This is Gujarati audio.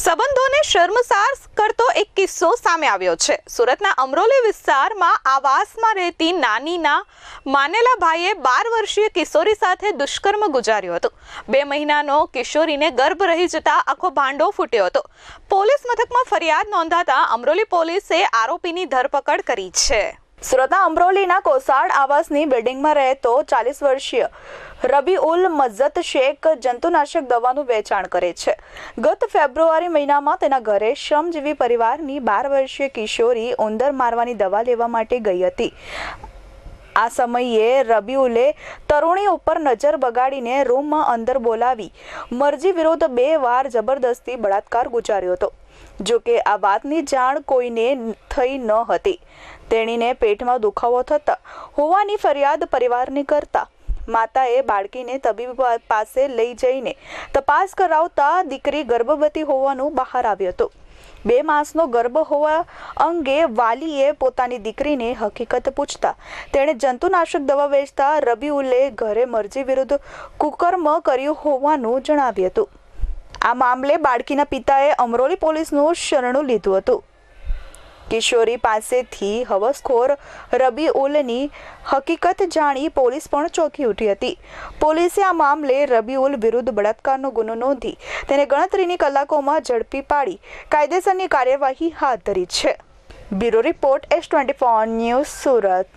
સંબંધોને શર્મસાર કરતો એક કિસ્સો સામે આવ્યો છે. સુરતના અમરોલી વિસ્તારમાં આવાસમાં રહેતી નાનીના માનેલા ભાઈએ બાર વર્ષીય કિશોરી સાથે દુષ્કર્મ ગુજાર્યું હતું. બે મહિનાનો કિશોરીને ગર્ભ રહી જતા આખો ભાંડો ફૂટ્યો હતો. પોલીસ મથકમાં ફરિયાદ નોંધાતા અમરોલી પોલીસે આરોપીની ધરપકડ કરી છે. સુરતના અમરોલીના કોસાડ આવાસની બિલ્ડિંગમાં રહેતો ચાલીસ વર્ષીય રબી ઉલ મજ્જત શેખ જંતુનાશક દવાનું વેચાણ કરે છે. ગત ફેબ્રુઆરી મહિનામાં તેના ઘરે શ્રમજીવી પરિવારની બાર વર્ષીય કિશોરી ઉંદર મારવાની દવા લેવા માટે ગઈ હતી. આ સમયે રબીઉલે તરુણી ઉપર નજર બગાડીને રૂમમાં અંદર બોલાવી મરજી વિરુદ્ધ બે વાર જબરદસ્તી બળાત્કાર ગુજાર્યો હતો. જો કે આ વાતની જાણ કોઈને થઈ ન હતી. તેણીને પેટમાં દુખાવો થતા હોવાની ફરિયાદ પરિવારની કરતા માતાએ બાળકીને તબીબ પાસે લઈ જઈને તપાસ કરાવતા દીકરી ગર્ભવતી હોવાનું બહાર આવ્યું હતું. બે માસનો ગર્ભ હોવા અંગે વાલીએ પોતાની દીકરીને હકીકત પૂછતા તેણે જંતુનાશક દવા વેચતા રબીઉલે ઘરે મરજી વિરુદ્ધ કુકર્મ કર્યું હોવાનું જણાવ્યું હતું. આ મામલે બાળકીના પિતાએ અમરોલી પોલીસનું શરણું લીધું હતું. કિશોરી પાસેથી હવસખોર રબી ઉલની હકીકત જાણી પોલીસ પણ ચોંકી ઉઠી હતી. પોલીસે આ મામલે રબીઉલ વિરુદ્ધ બળાત્કારનો ગુનો નોંધી તેને ગણતરીની કલાકોમાં ઝડપી પાડી કાયદેસરની કાર્યવાહી હાથ ધરી છે. Bureau report S twenty news Surat.